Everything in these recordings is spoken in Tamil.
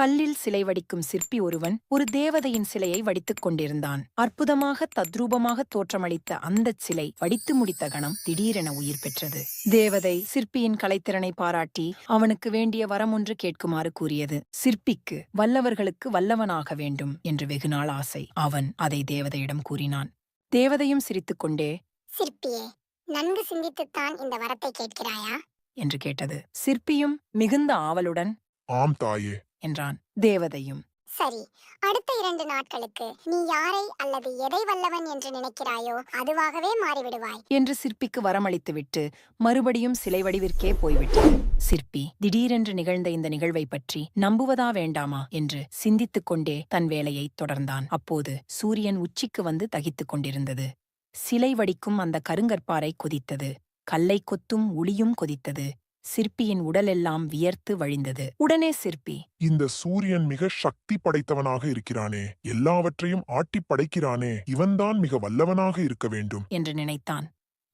கல்லில் சிலை வடிக்கும் சிற்பி ஒருவன் ஒரு தேவதையின் சிலையை வடித்துக் கொண்டிருந்தான். அற்புதமாக தத்ரூபமாக தோற்றமளித்த அந்தச் சிலை வடித்து முடித்த கணம் திடீரென உயிர் பெற்றது. தேவதை சிற்பியின் கலைத்திறனை பாராட்டி அவனுக்கு வேண்டிய வரம் ஒன்று கேட்குமாறு கூறியது. சிற்பிக்கு வல்லவர்களுக்கு வல்லவனாக வேண்டும் என்று வெகுநாள் ஆசை. அவன் அதை தேவதையிடம் கூறினான். தேவதையும் சிரித்துக்கொண்டே சிற்பியே நன்கு சிந்தித்துத்தான் இந்த வரத்தை கேட்கிறாயா? என்று கேட்டது. சிற்பியும் மிகுந்த ஆவலுடன் ஆம் தாயே என்றான். தேவதையும். சரி அடுத்த இரண்டு நாட்களுக்கு நீ யாரை அல்லது எதை வல்லவன் என்று நினைக்கிறாயோ அதுவாகவே மாறிவிடுவாய். என்று சிற்பிக்கு வரமளித்துவிட்டு மறுபடியும் சிலை வடிவிற்கே போய்விட்டது. சிற்பி திடீரென்று நிகழ்ந்த இந்த நிகழ்வை பற்றி நம்புவதா வேண்டாமா? என்று சிந்தித்துக் கொண்டே தன் வேலையைத் தொடர்ந்தான். அப்போது சூரியன் உச்சிக்கு வந்து தகித்துக் கொண்டிருந்தது. சிலை வடிக்கும் அந்த கருங்கற்பாறை கொதித்தது. கல்லை கொத்தும் உளியும் கொதித்தது. சிற்பியின் உடலெல்லாம் வியர்த்து வழிந்தது. உடனே சிற்பி. இந்த சூரியன் மிக சக்தி படைத்தவனாக இருக்கிறானே எல்லாவற்றையும் ஆட்டிப் படைக்கிறானே இவன்தான் மிக வல்லவனாக இருக்க வேண்டும். என்று நினைத்தான்.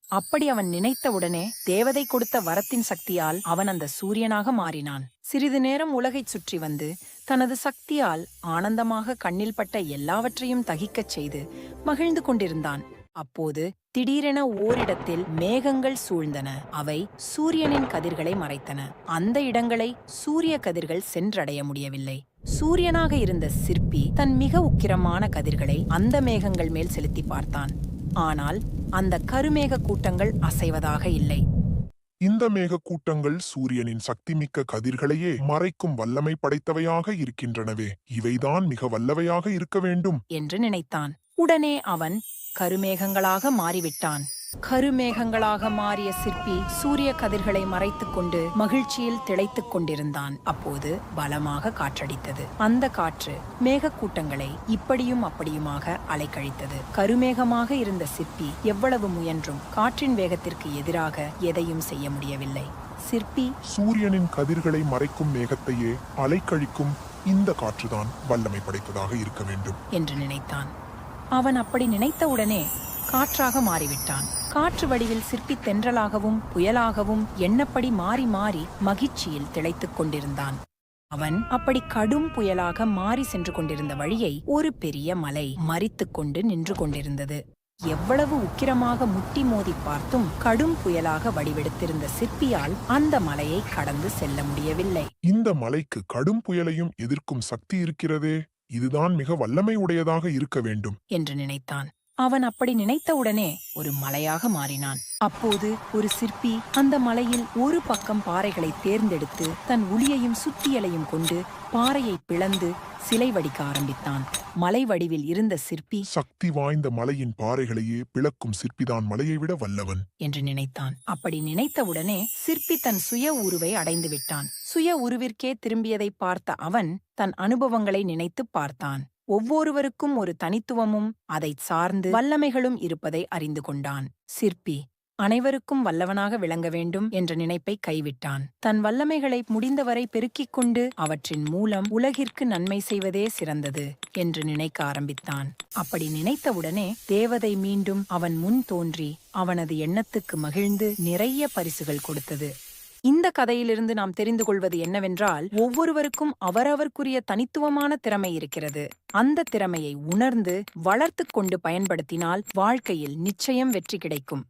அப்படி அவன் நினைத்தவுடனே தேவதை கொடுத்த வரத்தின் சக்தியால் அவன் அந்த சூரியனாக மாறினான். சிறிது நேரம் உலகைச் சுற்றி வந்து தனது சக்தியால் ஆனந்தமாக கண்ணில் பட்ட எல்லாவற்றையும் தகிக்கச் செய்து மகிழ்ந்து கொண்டிருந்தான். அப்போது திடீரென ஓரிடத்தில் மேகங்கள் சூழ்ந்தன. அவை சூரியனின் கதிர்களை மறைத்தன. அந்த இடங்களை சூரிய கதிர்கள் சென்றடைய முடியவில்லை. சூரியனாக இருந்த சிற்பி தன் மிக உக்கிரமான கதிர்களை அந்த மேகங்கள் மேல் செலுத்தி பார்த்தான். ஆனால் அந்த கருமேக கூட்டங்கள் அசைவதாக இல்லை. இந்த மேகக்கூட்டங்கள் சூரியனின் சக்திமிக்க கதிர்களையே மறைக்கும் வல்லமை படைத்தவையாக இருக்கின்றனவே. இவைதான் மிக வல்லவையாக இருக்க வேண்டும். என்று நினைத்தான். உடனே அவன் கருமேகங்களாக மாறிவிட்டான். கருமேகங்களாக மாறிய சிற்பி சூரிய கதிர்களை மறைத்துக் கொண்டு மகிழ்ச்சியில் திளைத்துக் கொண்டிருந்தான். அப்போது பலமாக காற்றடித்தது. அந்த காற்று மேகக்கூட்டங்களை இப்படியும் அப்படியுமாக அலைக்கழித்தது. கருமேகமாக இருந்த சிற்பி எவ்வளவு முயன்றும் காற்றின் வேகத்திற்கு எதிராக எதையும் செய்ய முடியவில்லை. சிற்பி சூரியனின் கதிர்களை மறைக்கும் மேகத்தையே அலைக்கழிக்கும் இந்த காற்றுதான் வல்லமை படைத்ததாக இருக்க வேண்டும். என்று நினைத்தான். அவன் அப்படி நினைத்தவுடனே காற்றாக மாறிவிட்டான். காற்று வடிவில் சிற்பி தென்றலாகவும் புயலாகவும் எண்ணப்படி மாறி மாறி மகிழ்ச்சியில் திளைத்துக் கொண்டிருந்தான். அவன் அப்படி கடும் புயலாக மாறி சென்று கொண்டிருந்த வழியை ஒரு பெரிய மலை மறித்துக் கொண்டு நின்று கொண்டிருந்தது. எவ்வளவு உக்கிரமாக முட்டி மோதி பார்த்தும் கடும் புயலாக வடிவெடுத்திருந்த சிற்பியால் அந்த மலையை கடந்து செல்ல முடியவில்லை. இந்த மலைக்கு கடும் புயலையும் எதிர்க்கும் சக்தி இருக்கிறதே? இதுதான் மிக வல்லமை உடையதாக இருக்க வேண்டும். என்று நினைத்தான். அவன் அப்படி நினைத்தவுடனே ஒரு மலையாக மாறினான். அப்போது ஒரு சிற்பி அந்த மலையில் ஒரு பக்கம் பாறைகளை தேர்ந்தெடுத்து தன் உளியையும் சுத்தியலையும் கொண்டு பாறையை பிளந்து சிலை வடிக்க ஆரம்பித்தான். மலை வடிவில் இருந்த சிற்பி சக்தி வாய்ந்த மலையின் பாறைகளையே பிளக்கும் சிற்பிதான் மலையை விட வல்லவன். என்று நினைத்தான். அப்படி நினைத்தவுடனே சிற்பி தன் சுய உருவை அடைந்து விட்டான் சுய உருவிற்கே திரும்பியதை பார்த்த அவன் தன் அனுபவங்களை நினைத்துப் பார்த்தான். ஒவ்வொருவருக்கும் ஒரு தனித்துவமும் அதைச் சார்ந்து வல்லமைகளும் இருப்பதை அறிந்து கொண்டான். சிற்பி அனைவருக்கும் வல்லவனாக விளங்க வேண்டும் என்ற நினைப்பை கைவிட்டான். தன் வல்லமைகளை முடிந்தவரை பெருக்கிக் கொண்டு அவற்றின் மூலம் உலகிற்கு நன்மை செய்வதே சிறந்தது என்று நினைக்க ஆரம்பித்தான். அப்படி நினைத்தவுடனே தேவதை மீண்டும் அவன் முன் தோன்றி அவனது எண்ணத்துக்கு மகிழ்ந்து நிறைய பரிசுகள் கொடுத்தது. இந்த கதையிலிருந்து நாம் தெரிந்து கொள்வது என்னவென்றால் ஒவ்வொருவருக்கும் அவரவர்க்குரிய தனித்துவமான திறமை இருக்கிறது. அந்த திறமையை உணர்ந்து வளர்த்துக் கொண்டு பயன்படுத்தினால் வாழ்க்கையில் நிச்சயம் வெற்றி கிடைக்கும்.